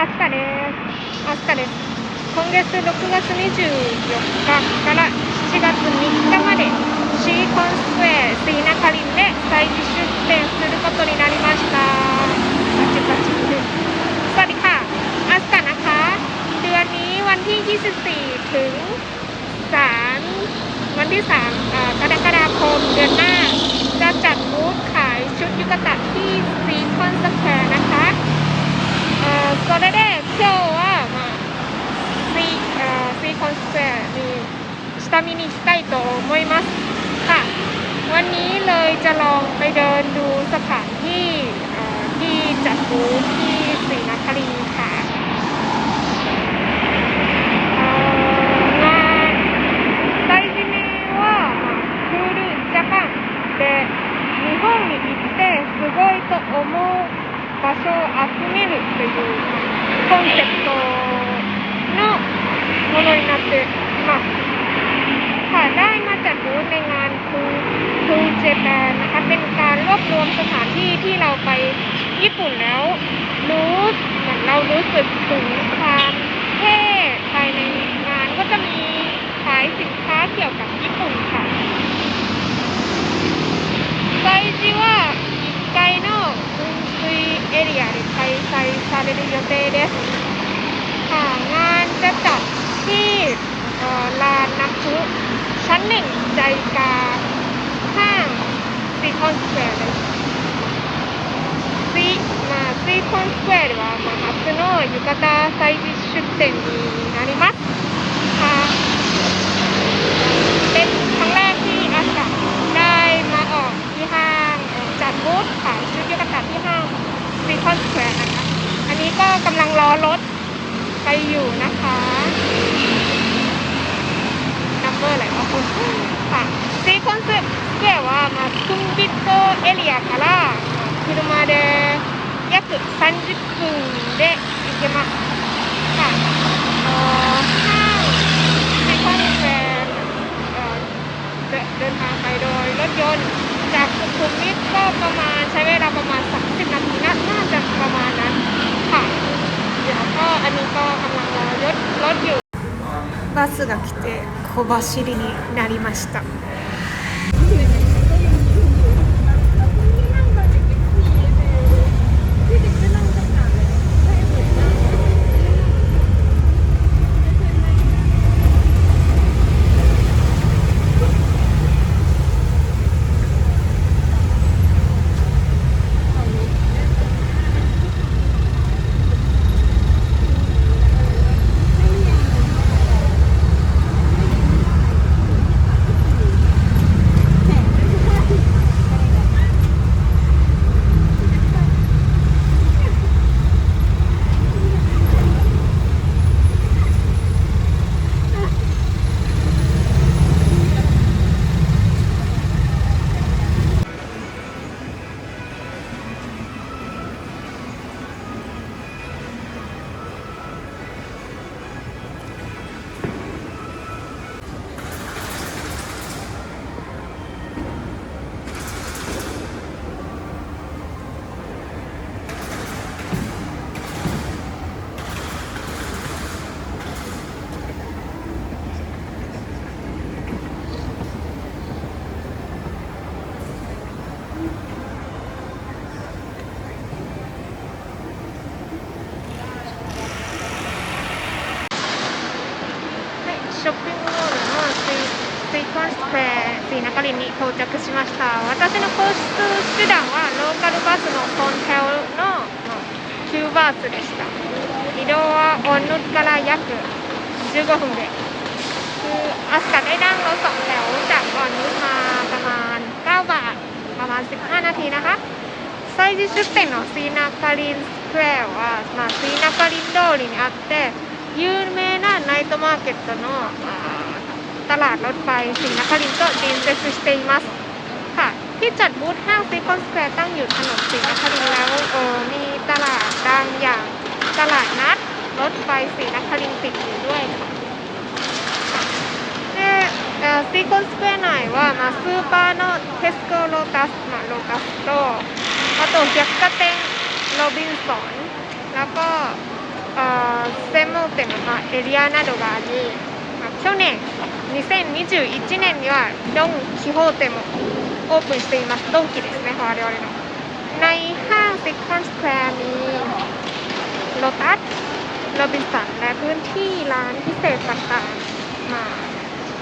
アスカです。アスカです。今月6月24日から7月3日までシーコンスクエアซีナカリンで催事出店することになりましたパチパチสวัสดีค่ะอาสกานะคะ เดือนนี้วันที่ 24 ถึง 3 วันที่ 3อ่ากรกฎาคมเดือนหน้า จะจัดบูธขายชุดยุกตะที่ซีคอนสแควร์นะคะ เอ่อそれで今日は、まあ、ซีเอ่อซีคอนสแควร์に下見に行きたいと思いますค่ะ วันนี้เลยจะลองไปเดินดูสถานที่เอ่อที่จัดบูธที่ศรีนครินทร์ค่ะเอ่องานไซจิเมはクールジャパンで日本に行ってすごいと思う場所を集める というコンセプトのものになっています。ค่ะได้มาจัดบูธในงานคูคูเจแปนนะคะ เป็นการรวบรวมสถานที่ที่เราไปญี่ปุ่นแล้ว รู้เหมือนเรารู้สึกถึง れる予定ですค่ะงานจะจัดที่เอ่อลานน้ำพุชั้นหนึ่งใจกลางห้างซีคอนสแควร์ですซีまあซีคอนสแควร์は、まあ、初の浴衣祭事出店になります ก็กำลังรอรถไปอยู่นะคะนัมเบอร์อะไรวะคุณค่ะซีคอนสแควร์は、まあ、スクンビットエリアから車で約30分で行けますค่ะเอ่อห้างซีคอนสแควร์เอ่อเดินเดินทางไปโดยรถยนต์จากสุขุมวิทก็ประมาณใช้เวลาประมาณ バスが来て小走りになりました。ショッピングモールのスイスイコンスクエアศรีนครินทร์に到着しました私の交通手段はローカルバスのコンテオの9バースでした移動はオンヌから約15分でคืออาสกาได้นั่งรถสองแถวจากอ่อนนุชมาประมาณ 9 บาท ประมาณ 15 นาทีนะคะ催事出店のシーナカリンスクエアは、まあ、シーナカリン通りにあって有名な ナイトマーケットのあーตลาดรถไฟศรีนครินทร์ก็ดีนเซสしていますค่ะ ที่จัดบูธห้างซีคอนสแควร์ตั้งอยู่ถนนศรีนครินทร์แล้วเออมีตลาดดังอย่างตลาดนัดรถไฟศรีนครินทร์ติดอยู่ด้วยค่ะでえーシーコンスクエア内は、まあ、スーパーのテスコロータス、まあ、ロータスとあと百貨店โรบินสันแล้วก็ あ専門店とかエリアなどがあり、まあ、去年2021年にはドン・キホーテもオープンしていますドンキですね我々のในห้างซิกคอนสแควร์มีโลตัรินสัและพื้นที่ร้านพิเศษต่างๆมา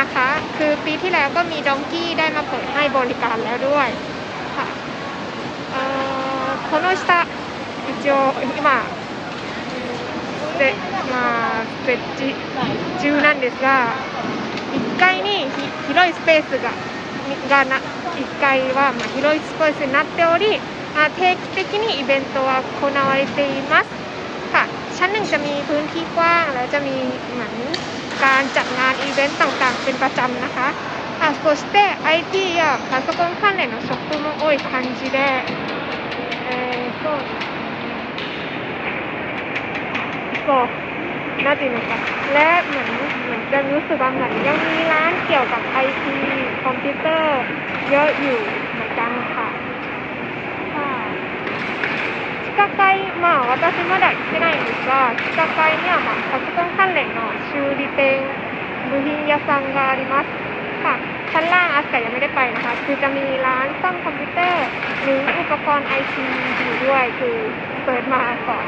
นะคะ คือปีที่แล้วก็มีดองกี้ได้มาเปิดให้บริการแล้วด้วยค่ะこの下一応今でまあ設置中なんですが1階にひ広いスペースががな1階はまあ広いスペースになっておりอ่า定期的にイベントは行われていますค่ะชั้นหนึ่งจะมีพื้นที่กว้างแล้วจะมีเหมือนการจัดงานอีเวนต์ต่างๆ เป็นประจำนะคะอ่ะそして IT やパソコン関連のショップも多い感じで、えー、そう そうน่าจะนะคะและเหมือนเหมือนจะรู้สึกว่าเหมือนยังมีร้านเกี่ยวกับไอทีคอมพิวเตอร์เยอะอยู่เหมือนกันค่ะค่ะ地下階まあ私まだ行ってないんですが地下階には、まあ、パソコン関連の修理店部品屋さんがありますค่ะชั้นล่างอาสกายังไม่ได้ไปนะคะ คือจะมีร้านซ่อมคอมพิวเตอร์หรืออุปกรณ์ไอทีอยู่ด้วยคือเปิดมาก่อน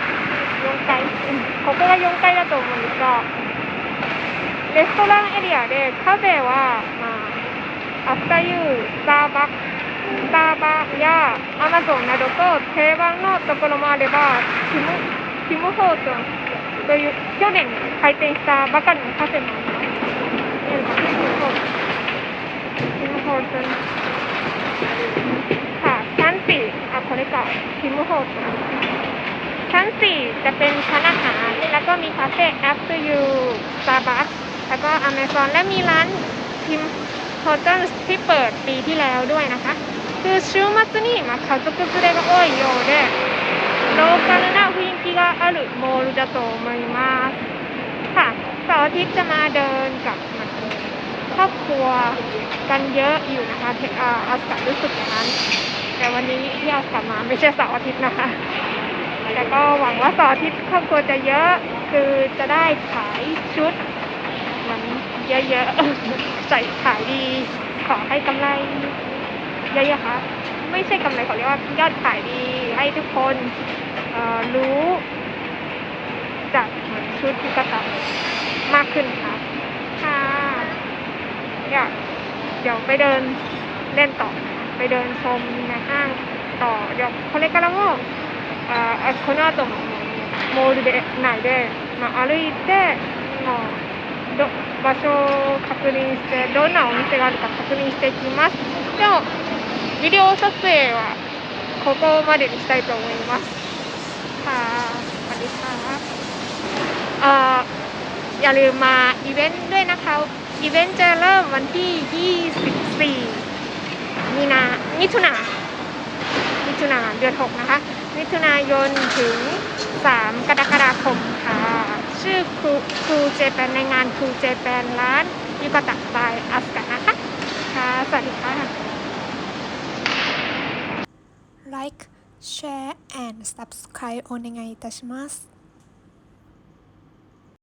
階、ここが4階だと思うんですが、レストランエリアでカフェは、まあ、アフタユー、スターバックスターバやアマゾンなどと定番のところもあれば、キム・キム・ホートンという去年開店したばかりのカフェもあります。ティム・ホートン。テム・ホートン。さあ、キャンティ。あ、これか。キム・ホートン。 ชั้นสี่จะเป็นชั้นอาหาร แล้วก็มีคาเฟ่ After You Starbucks แล้วก็ Amazon และมีร้านทิมโฮเทลที่เปิดปีที่แล้วด้วยนะคะ คือ週末に、まあ、家族連れが多いようでローカルな雰囲気があるモールだと思いますค่ะเสาร์อาทิตย์จะมาเดินกับเหมือนครอบครัวกันเยอะอยู่นะคะเทอ่าอาสการู้สึกอย่างนั้น แต่วันนี้ที่อาสกามาไม่ใช่เสาร์อาทิตย์นะคะ แต่ก็หวังว่าสอที่ครอบครัวจะเยอะ คือจะได้ขายชุดมันเยอะๆ ใส่ขายดี ขอให้กำไรเยอะๆค่ะ ไม่ใช่กำไรขอเรียกว่ายอดขายดี ให้ทุกคนรู้จากเหมือนชุดที่กระตับมากขึ้นค่ะค่ะอยากเดี๋ยวไปเดินเล่นต่อ ไปเดินชมในห้างต่อ เดี๋ยวเขาเรียกกันแล้วว่า あこの後もモールで内で、まあ、歩いてもうど場所を確認してどんなお店があるか確認していきますでもビデオ撮影はここまでにしたいと思いますค่ะสวัสดีค่ะเอ่ออย่าลืมมาอีเวนต์ด้วยนะคะ อีเวนต์จะเริ่มวันที่ 24 มีนามิถุนา มิถุนาเดือน 6 นะคะ มิถุนายนถึง 3 กรกฎาคมค่ะ ชื่อครูครูเจแปนในงานครูเจแปนร้านยูกตะบายอัสกะนะคะ ค่ะ สวัสดีค่ะ Like Share and Subscribe お願いいたします